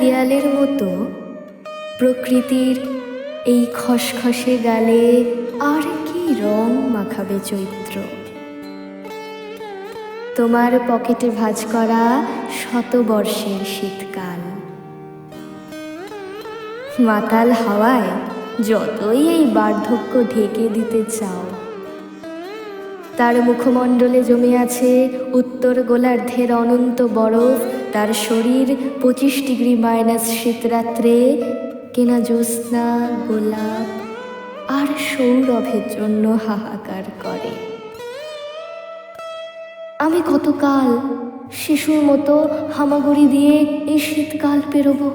দেয়ালের মতো। প্রকৃতির এই খসখসে গালে আর কি রং মাখাবে চৈত্র? তোমার পকেটে ভাঁজ করা শতবর্ষের শীতকাল। মাতাল হাওয়ায় যতই এই বার্ধক্য ঢেকে দিতে চাও, তার মুখমণ্ডলে জমে আছে উত্তর গোলার্ধের অনন্ত বরফ তার শরীর পঁচিশ ডিগ্রি মাইনাস শীতরাত্রে, কেনা জ্যোৎস্না, গোলাপ আর সৌরভের জন্য হাহাকার করে। আমি কতকাল শিশুর মতো হামাগুড়ি দিয়ে এই শীতকাল পেরোবো।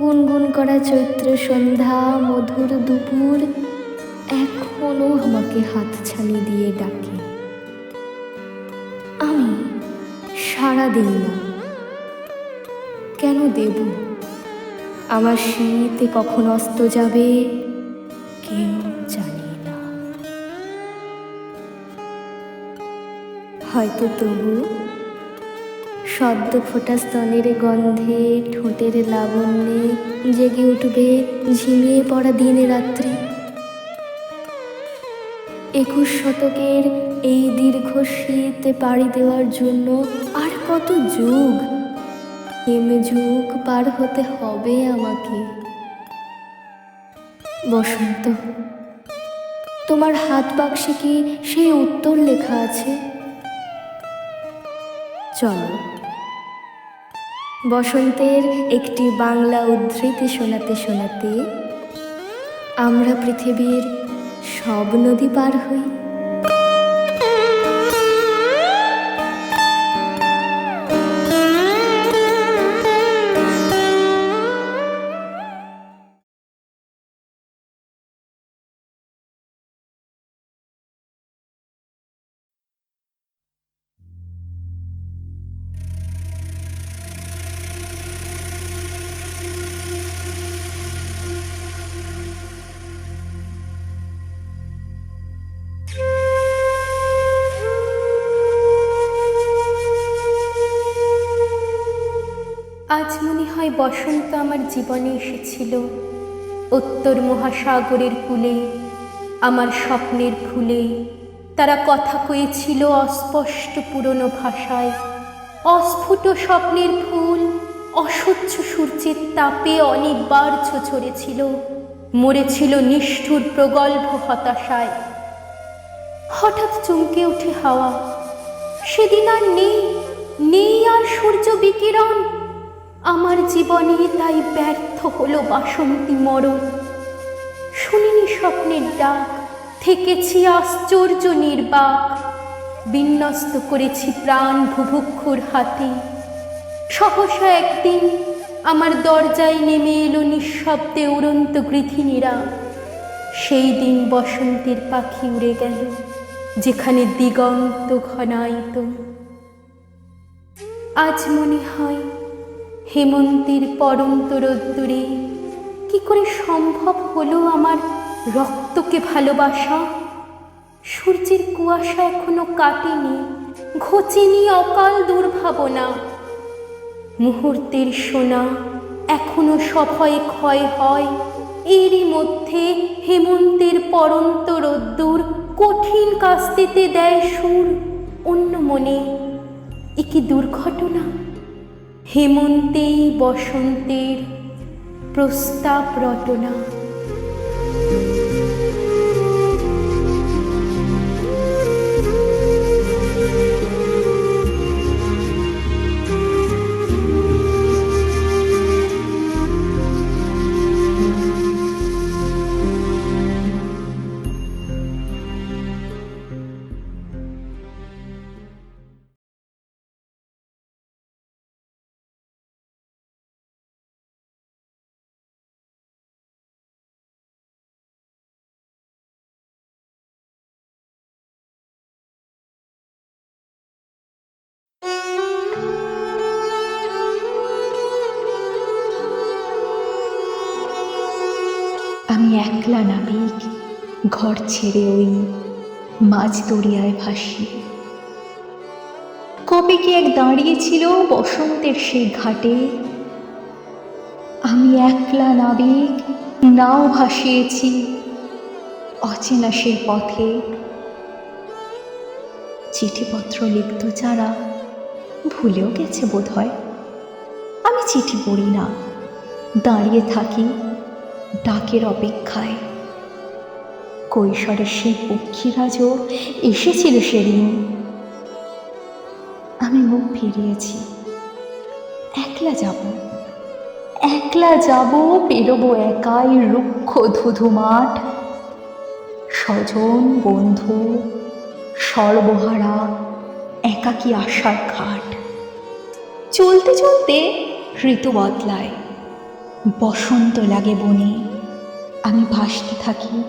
গুনগুন করা চৈত্র সন্ধ্যা, মধুর দুপুর, এখনও আমাকে হাতছানি দিয়ে ডাকে। সাড়া দিই না। কেন দেব? আমার শীতে কখন অস্ত যাবে কেউ জানি না। হয়তো তবু সদ্য ফোটা স্তনের গন্ধে ঠোঁটের লাবণ্যে জেগে উঠবে ঝিমিয়ে পড়া দিনে রাত্রি। একুশ শতকের এই দীর্ঘ শীতে পাড়ি দেওয়ার জন্য আর কত যুগ? হেম যুগ পার হতে হবে আমাকে। বসন্ত, তোমার হাত বাক্সে কি সেই উত্তর লেখা আছে? চলো। বসন্তের একটি বাংলা উদ্ধৃতি শোনাতে শোনাতে আমরা পৃথিবীর সব নদী পার হই। বসন্ত আমার জীবনে এসেছিল। উত্তর মহাসাগরের কূলে, আমার স্বপ্নের ফুলে। তারা কথা কয়েছিল অস্পষ্ট পুরনো ভাষায়। অস্ফুট স্বপ্নের ফুল অসহ্য সূর্যের তাপে অনেকবার ছড়েছিল মরেছিল নিষ্ঠুর প্রগল্ভ হতাশায়। হঠাৎ চমকে ওঠে হাওয়া। সেদিন আর নেই নেই আর সূর্য বিকিরণ। আমার জীবনে তাই ব্যর্থ হলো বাসন্তী মরণ। শুনিনি স্বপ্নের ডাক, থেকেছি আশ্চর্য নির্বাক। বিন্যস্ত করেছি প্রাণ ভুভুক্ষুর হাতে। সহসা একদিন আমার দরজায় নেমে এলো নিঃশব্দে উড়ন্ত গৃথিনীরা সেই দিন বসন্তের পাখি উড়ে গেল, যেখানে দিগন্ত ঘনায়িত। আজ মনে হয় হেমন্তের পরন্ত রোদ্দুরে কি করে সম্ভব হলো আমার রক্তকে ভালোবাসা? সূর্যের কুয়াশা এখনও কাটেনি, ঘোচেনি অকাল দুর্ভাবনা। মুহূর্তের সোনা এখনও সভয়ে ক্ষয় হয়, এরই মধ্যে হেমন্তের পরন্ত রোদ্দুর কঠিন কাস্তেতে দেয় সুর অন্য মনে। এ দুর্ঘটনা? হেমন্তেই বসন্তের প্রস্তাব রটনা। একলা নাবিক, ঘর ছেড়ে ওই মাঝ দরিয়ায় ভাসি। কবে কি এক দাঁড়িয়েছিল বসন্তের সেই ঘাটে? আমি একলা নাবিক, নাও ভাসিয়েছি অচেনা সেই পথে। চিঠিপত্র লিখত যারা, ভুলেও গেছে বোধ হয় আমি চিঠি পড়ি না, দাঁড়িয়ে থাকি ডাকের অপেক্ষায়। কৈশোরের সেই পক্ষীরাজও এসেছিল সেদিন। আমি মুখ ফিরিয়েছি। একলা যাব একলা যাব পেরোবো একাই রুক্ষ ধুধু মাঠ। স্বজন, বন্ধু, সর্বহারা, একাকী আশার ঘাট। চলতে চলতে ঋতু বদলায়। বসন্ত লাগে বনে। আমি ভাসতে থাকি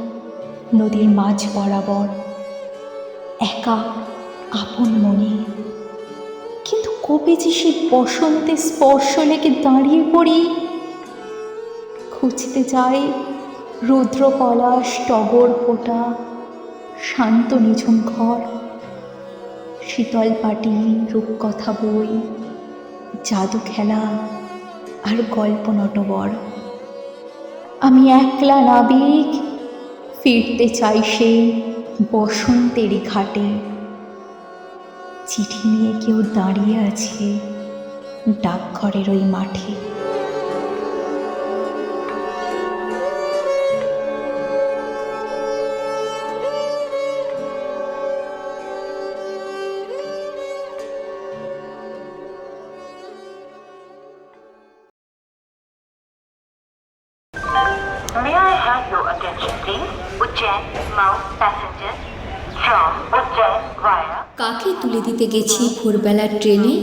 নদীর মাঝ বরাবর। একা, আপন মনে। কিন্তু কবে যে সে বসন্তে স্পর্শ লেগে দাঁড়িয়ে পড়ি। খুঁজতে যাই রুদ্র পলাশ টগর ফোটা, শান্ত নিঝুম ঘর, শীতল পাটি, রূপকথা বই জাদু খেলা আর গল্প নটবর আমি একলা নাবিক, ফিরতে চাই সেই বসন্তেরই ঘাটে। চিঠি নিয়ে কেউ দাঁড়িয়ে আছে ডাকঘরের ওই মাঠে। কাকে তুলে দিতে গেছি ভোরবেলার ট্রেনে?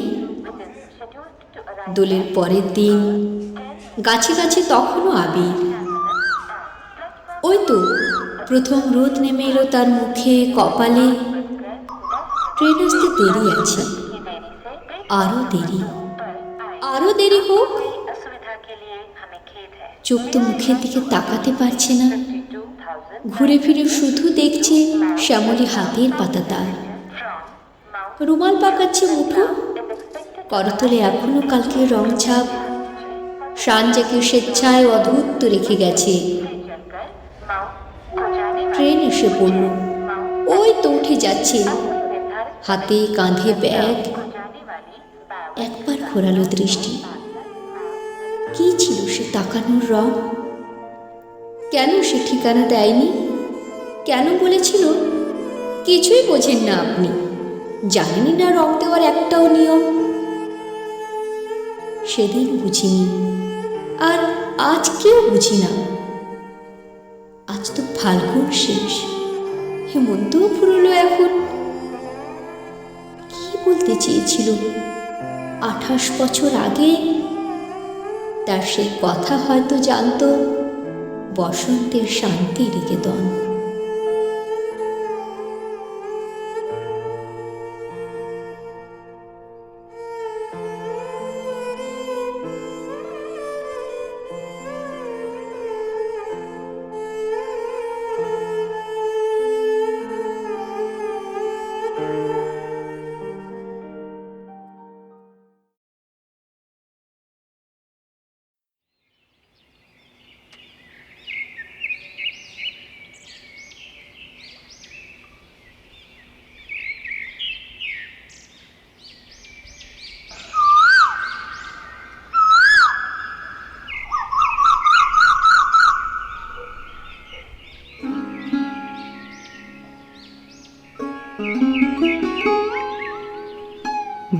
দোলের পরের দিন। গাছে গাছে তখনও আবির। ওই তো, প্রথম রোদ নেমে এলো তার মুখে, কপালে। ট্রেন আসতে দেরি আছে। আরও দেরি। আরও দেরি হোক। চোখ তো মুখের দিকে তাকাতে পারছে না। ঘুরে ফিরে শুধু দেখছে শ্যামলী হাতের পাতা তার রুমাল পাকাচ্ছে মুঠো। করতলে এখনও কালকে রং ছাপ। সানজাকে স্বেচ্ছায় অধূর্ত রেখে গেছে। ট্রেন এসে পড়ল। ওই তো উঠে যাচ্ছে। হাতে কাঁধে ব্যাগ। একবার ঘোরালো দৃষ্টি। কি ছিল সে তাকানোর রং? কেন সে ঠিকানা দেয়নি? কেন বলেছিল? কিছুই বোঝেন না আপনি। জানেনই না রং দেওয়ার একটাও নিয়ম। সেদিন বুঝিনি। আর আজকেও বুঝি না আজ তো ফাল্গুন শেষ। হেমন্তও ফুরলো এখন। কি বলতে চেয়েছিল? আঠাশ বছর আগে? তার সেই কথা হয়তো জানতো। বসন্তের শান্তি নিকেতন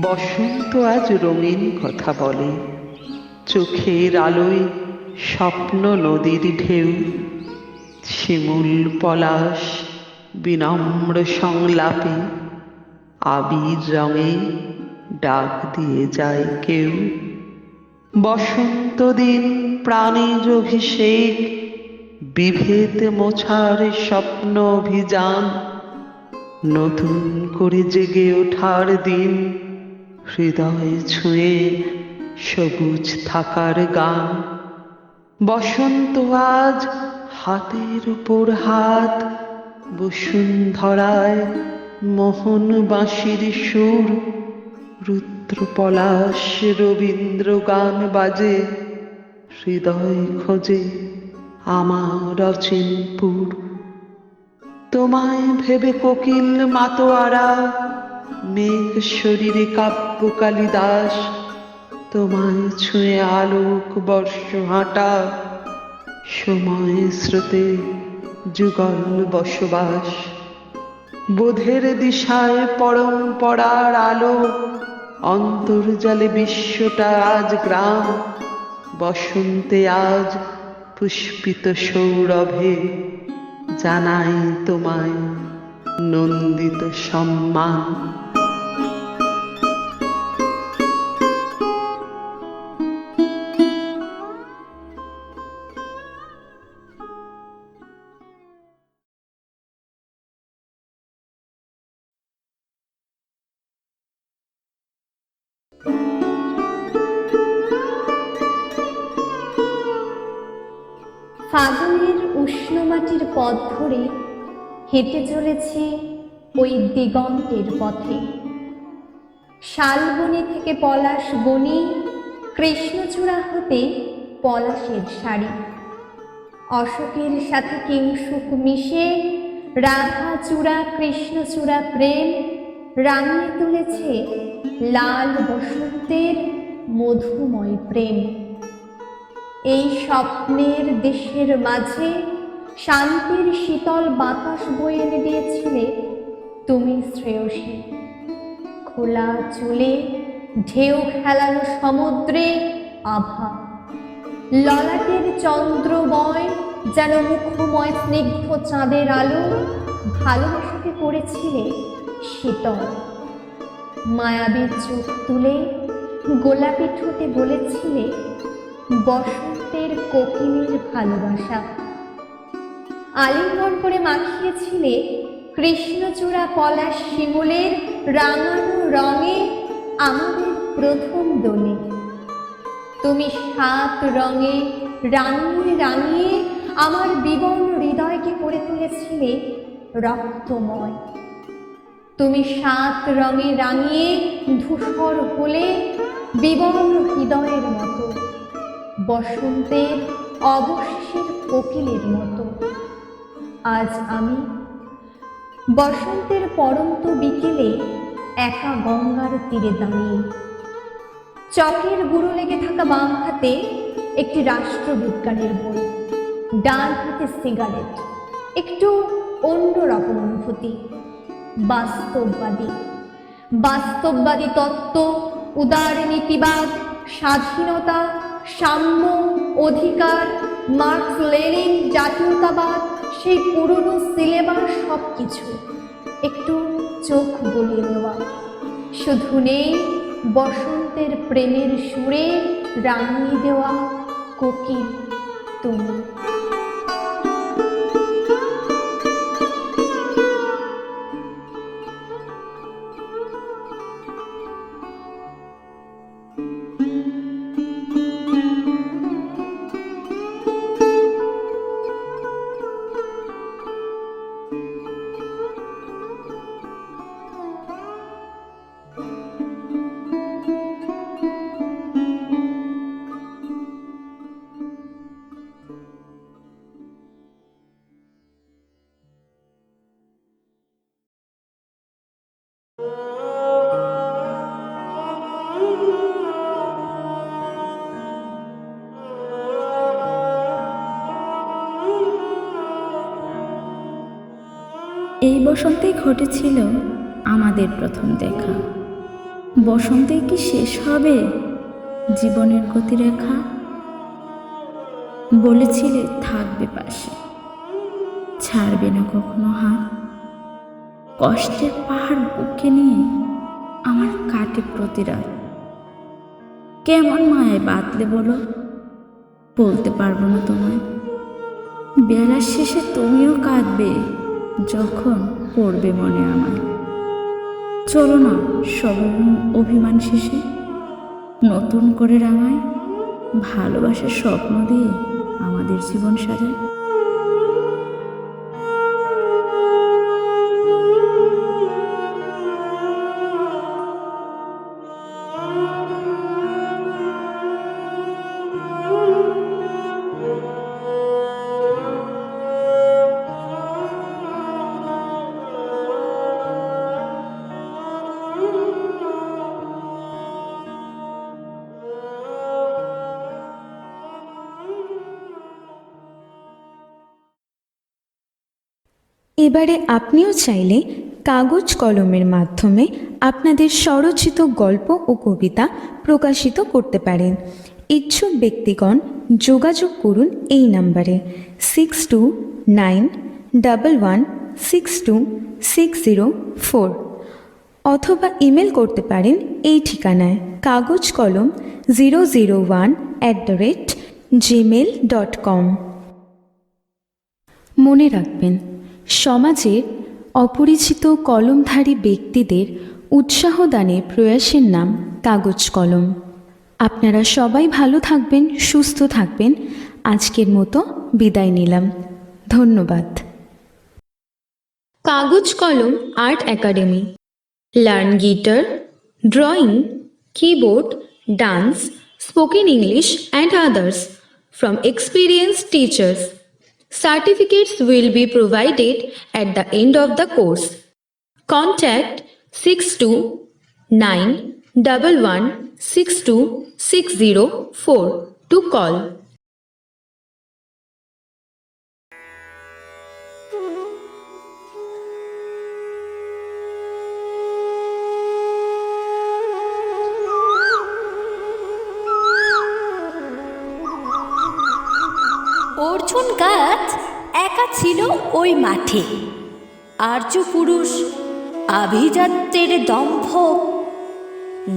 বসন্ত আজ রঙিন কথা বলে। চোখের আলোয় স্বপ্ন নদীর ঢেউ। শিমুল পলাশ বিনম্র সংলাপে। আবির রঙে ডাক দিয়ে যায় কেউ। বসন্ত দিন প্রাণীর অভিষেক। বিভেদ মোছার স্বপ্ন অভিযান। নতুন করে জেগে ওঠার দিন। হৃদয় ছুঁয়ে সবুজ থাকার গান। বসন্ত আজ হাতের উপর হাত। বসুন্ধরায় মোহন বাঁশির সুর। রুদ্র পলাশ রবীন্দ্র গান বাজে। হৃদয় খোঁজে আমার অচিনপুর। তোমায় ভেবে কোকিল মাতোয়ারা, মেঘ শরীরে কাব্য কালিদাস তোমায় ছুঁয়ে আলোক বর্ষ হাঁটা, সময় স্রোতে যুগল বসবাস। বোধের দিশায় পরম্পরার আলো, অন্তর্জালে বিশ্বটা আজ গ্রাম, বসন্তে আজ পুষ্পিত সৌরভে। জানাই তোমায় নন্দিত সম্মান। হেঁটে চলেছে ওই দিগন্তের পথে। শালবনি থেকে পলাশ বনি, কৃষ্ণচূড়া হতে পলাশের শাড়ি। অশোকের সাথে কিংসুক মিশে রাধা চূড়া কৃষ্ণচূড়া প্রেম রাঙিয়ে তুলেছে লাল বসন্তের মধুময় প্রেম। এই স্বপ্নের দেশের মাঝে শান্তির শীতল বাতাস বয়ে এনে দিয়েছিলে তুমি শ্রেয়সী। খোলা চুলে ঢেউ খেলানো সমুদ্রে আভা। ললাটের চন্দ্রময় যেন মুখময় স্নিগ্ধ চাঁদের আলো ভালোবাসাকে করেছিলে শীতল। মায়াবী চোখ তুলে গোলাপি ঠোঁটে বলেছিলে, বসন্তের কোকিলের ভালোবাসা। আলিঙ্গন করে মাখিয়েছিলে কৃষ্ণচূড়া পলাশ শিমুলের রাঙানো রঙে আমাদের প্রথম দোলে। তুমি সাত রঙে রাঙিয়ে রাঙিয়ে আমার বিবর্ণ হৃদয়কে করে তুলেছিলে রক্তময়। তুমি সাত রঙে রাঙিয়ে ধূসর হলে বিবর্ণ হৃদয়ের মতো, বসন্তের অবশেষের কোকিলের মতো। আজ আমি বসন্তের পরন্ত বিকেলে একা গঙ্গার তীরে দাঁড়িয়ে চকের গুঁড়ো লেগে থাকা বাম হাতে একটি রাষ্ট্রবিজ্ঞানের বই, ডান হাতে সিগারেট, একটু অন্যরকম অনুভূতি, বাস্তববাদী। বাস্তববাদী তত্ত্ব, উদার নীতিবাদ, স্বাধীনতা, সাম্য, অধিকার, মার্কস, লেনিন, জাতীয়তাবাদ সেই পুরনো সিলেবাস সব কিছু একটু চোখ বলিয়ে নেওয়া। শুধু নেই, বসন্তের প্রেমের সুরে রাঙিয়ে দেওয়া কোকিল তুমি। বসন্তেই ঘটেছিল আমাদের প্রথম দেখা। বসন্তে কি শেষ হবে জীবনের গতিরেখা? বলেছিলে, থাকবে পাশে। ছাড়বে না কখনো হাত। কষ্টের পাহাড় বুকে নিয়ে আমার কাটে প্রতিরাত। কেমন মায়ে বাতলে বলো? বলতে পারব না তোমায়। বেলার শেষে তুমিও কাঁদবে যখন পড়বে মনে আমার। চলো না সব অভিমান শেষে। নতুন করে রাঙায়, ভালোবাসার স্বপ্ন দিয়ে আমাদের জীবন সাজায়। এবারে আপনিও চাইলে কাগজ কলমের মাধ্যমে আপনাদের স্বরচিত গল্প ও কবিতা প্রকাশিত করতে পারেন। ইচ্ছুক ব্যক্তিগণ যোগাযোগ করুন এই নাম্বারে six two nine double one six two six zero four অথবা ইমেল করতে পারেন এই ঠিকানায় কাগজ কলম zero zero one at the rate Gmail dot com মনে রাখবেন সমাজের অপরিচিত কলমধারী ব্যক্তিদের উৎসাহ দানের প্রয়াসের নাম কাগজ কলম। আপনারা সবাই ভালো থাকবেন সুস্থ থাকবেন। আজকের মতো বিদায় নিলাম। ধন্যবাদ। কাগজ কলম art academy. Learn guitar drawing keyboard, dance, spoken English, and others from experienced teachers. Certificates will be provided at the end of the course. Contact 6291162604 to call. অর্জুন গাছ একা ছিল ওই মাঠে। আর্য পুরুষ আভিজাত্যের দম্ভ।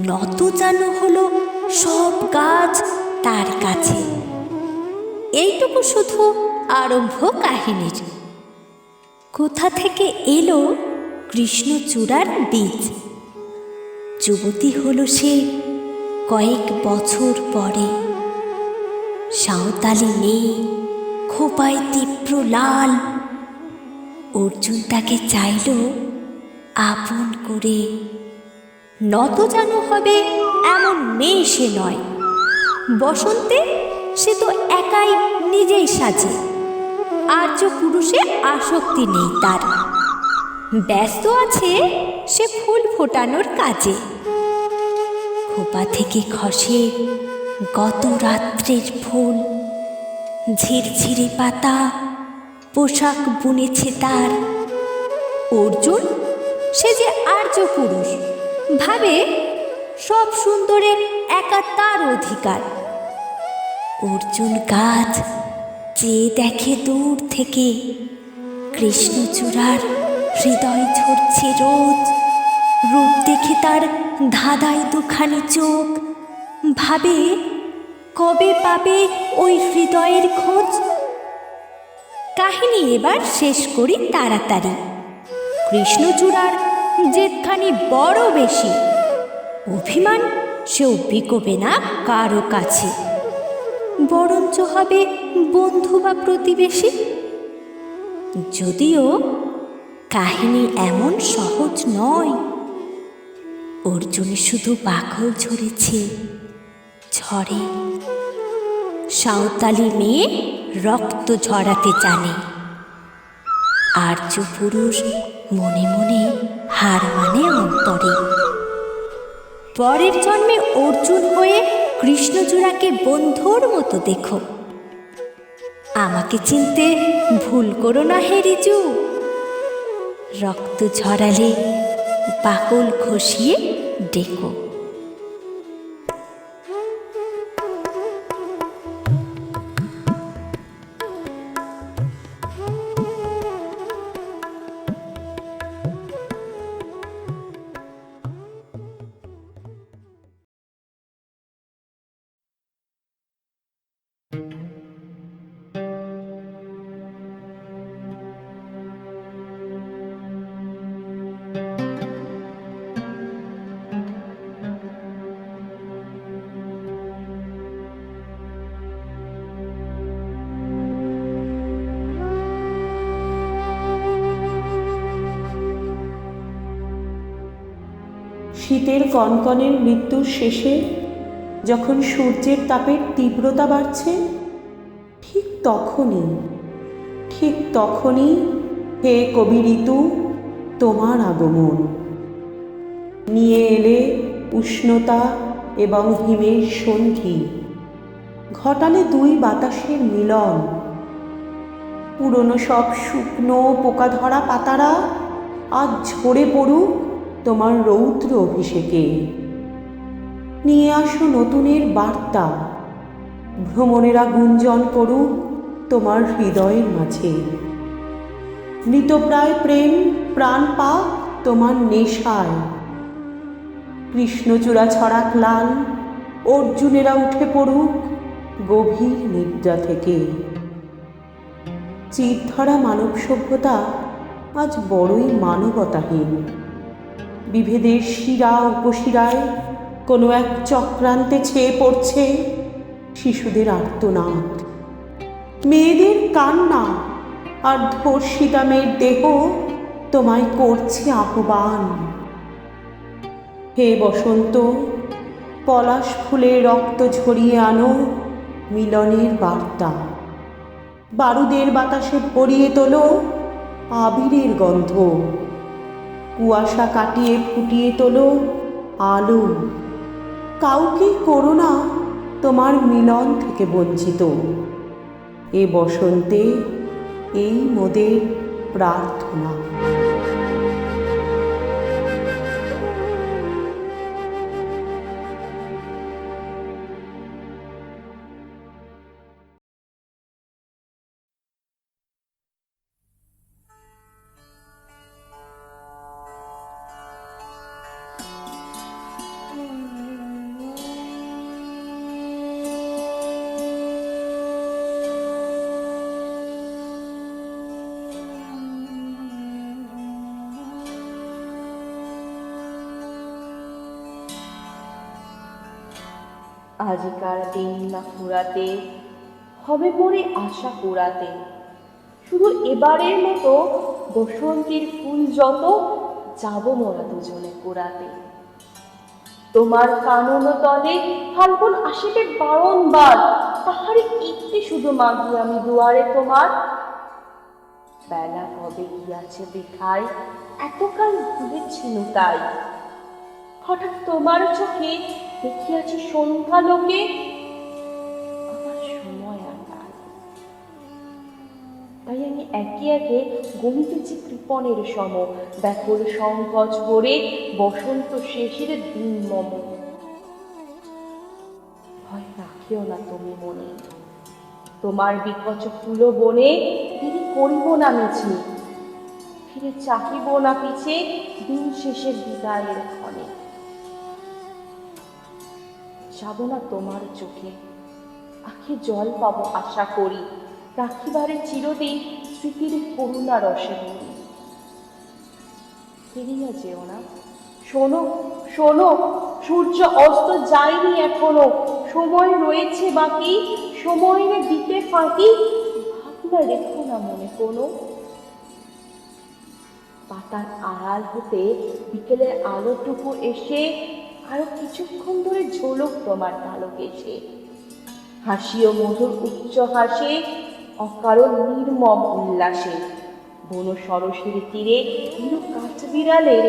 নত যেন হলো সব গাছ তার কাছে। এইটুকু শুধু আরম্ভ কাহিনীর। কোথা থেকে এলো কৃষ্ণচূড়ার বীজ? যুবতী হলো সে কয়েক বছর পরে। সাঁওতালি মেয়ে খোপায় তীব্র লাল। অর্জুন তাকে চাইল আপন করে। নত যেন হবে এমন মেয়ে সে নয়। বসন্তে সে তো একাই নিজেই সাজে। আর্য পুরুষে আসক্তি নেই তার। ব্যস্ত আছে সে ফুল ফোটানোর কাজে। খোপা থেকে খসে গত রাত্রের ফুল। ঝিরঝিরে পাতা, পোশাক বুনেছে তার। অর্জুন, সে যে আর্য পুরুষ, ভাবে সব সুন্দরে একা তার অধিকার। অর্জুন গাছ যে দেখে দূর থেকে, কৃষ্ণচূড়ার হৃদয় ঝরছে রোজ। রূপ দেখে তার ধাঁধায় দুখানি চোখ, ভাবে কবে পাবে ওই হৃদয়ের খোঁজ? কাহিনী এবার শেষ করি তাড়াতাড়ি। কৃষ্ণচূড়ার জেদখানি বড় বেশি। অভিমান সেও বিকোবে না কারও কাছে। বরঞ্চ হবে বন্ধু বা প্রতিবেশী। যদিও কাহিনী এমন সহজ নয়, অর্জুন শুধু বাকল ঝরেছে, ঝরে সাঁওতালি মেয়ে রক্ত ঝরাতে জানে। আর্য পুরুষ মনে মনে হার মানে অন্তরে। পরের জন্মে অর্জুন হয়ে কৃষ্ণচূড়াকে বন্ধুর মতো দেখো। আমাকে চিনতে ভুল করো না হে রিজু। রক্ত ঝরালে বাকল খসিয়ে ডেকো। শীতের কনকনের মৃত্যুর শেষে যখন সূর্যের তাপের তীব্রতা বাড়ছে, ঠিক তখনই ঠিক তখনই হে কবি ঋতু, তোমার আগমন। নিয়ে এলে উষ্ণতা এবং হিমের সন্ধি, ঘটালে দুই বাতাসের মিলন। পুরনো সব শুকনো পোকা ধরা পাতারা আজ ঝরে পড়ুক তোমার রৌদ্র অভিষেকে। নিয়ে আসো নতুনের বার্তা। ভ্রমণেরা গুঞ্জন করুক তোমার হৃদয়ের মাঝে। মৃতপ্রায় প্রেম প্রাণ পাক তোমার নেশায়। কৃষ্ণচূড়া ছড়া ক্লাল অর্জুনেরা উঠে পড়ুক গভীর নিদ্রা থেকে। চিরধরা মানব সভ্যতা আজ বড়ই মানবতাহীন। বিভেদের শিরা উপশিরায় কোনো এক চক্রান্তে ছেয়ে পড়ছে শিশুদের আর্তনাদ। মেয়েদের কান্না আর ধর্ষিতা মেয়ের দেহ তোমায় করছে আহ্বান। হে বসন্ত, পলাশ ফুলে রক্ত ঝরিয়ে আনো মিলনের বার্তা। বারুদের বাতাসে ভরিয়ে তোলো আবিরের গন্ধ। কুয়াশা কাটিয়ে ফুটিয়ে তোলো আলো। কাউকে করো না তোমার মিলন থেকে বঞ্চিত। এ বসন্তে এই মোদের প্রার্থনা। আজিকার দিন না ফুরাতে হবে পরে আশা কুড়াতে শুধু এবারের মতো বসন্তীর ফুল যত, যাব মোরা দুজনে কুড়াতে তোমার কানন তলে ফাল্গুন আসিবে বারংবার তাহারে একটি শুধু মাগি আমি দুয়ারে তোমার। বেলা কবে গিয়াছে বৃথায় এতকাল ভুলেছিল তাই হঠাৎ তোমার চোখে দেখিয়াছি সন্ধ্যা লোকে আমার তাই আমি একে একে গমিতেছি কৃপণের সম, ব্যাকুল সংকোচ করে বসন্ত শেষের দিন মম। ভয় রাখিও না তুমি মনে। তোমার বিকচ ফুল বনে তিনি করিব না মিছি। ফিরে চাহিব না পিছে দিন শেষের বিদায়ের ক্ষণে। যাব না তোমার চোখে। আখে জল পাবো আশা করি। রাখিবারে চিরদিন স্মৃতির করুণা রসে ফিরিয়া যেও না। শোনো শোনো, সূর্য অস্ত যায়নি এখনও। সময় রয়েছে বাকি সময় দিতে ফাঁকি। ভাবনা রেখো না মনে কোনো। পাতার আড়াল হতে বিকেলের আলোটুকু এসে আরও কিছুক্ষণ ধরে ঝোলক তোমার এসে হাসি ও মধুর উচ্চ হাসে, অকারণ নির্মম উল্লাসে। বন সরসের তীরে নিরু কাঠ বিড়ালের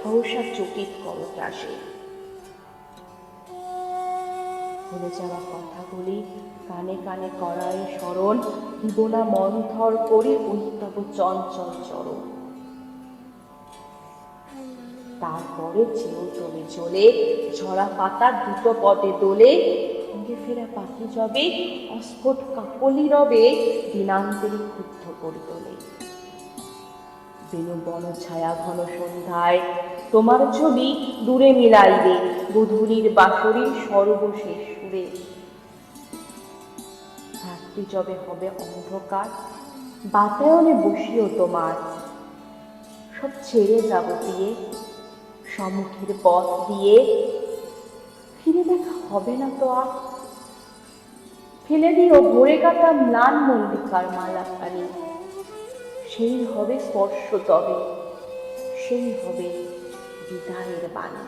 সহসা চকিত করতাসে ভুলে যাওয়া কথাগুলি কানে কানে করায় স্মরণ জীবনা মন্থর করে ঐতব চঞ্চল চরণ। তারপরে চেয়েও চলে চলে ঝরা পাতার দুটো পদে দোলে সঙ্গে ফেরা পাখি যবে অস্ফুট কাকলি রবে দিনান্তরে ক্ষুব্ধ করে তোলে। বেনু বন ছায়া ঘন সন্ধ্যায়, তোমার ছবি দূরে মিলাইবে গধূলির বাসরির সর্বশেষ সুরে। রাত্রি যবে হবে অন্ধকার, বাতায়নে বসিও তোমার, সব ছেড়ে যাব দিয়ে সম্মুখের পথ দিয়ে। ফিরে দেখা হবে না তো আর। ফেলে দিও ভরে কাটা ম্লান মল্লিকার মালাখানি সেই হবে স্পর্শ তবে, সেই হবে বিদায়ের বাণী।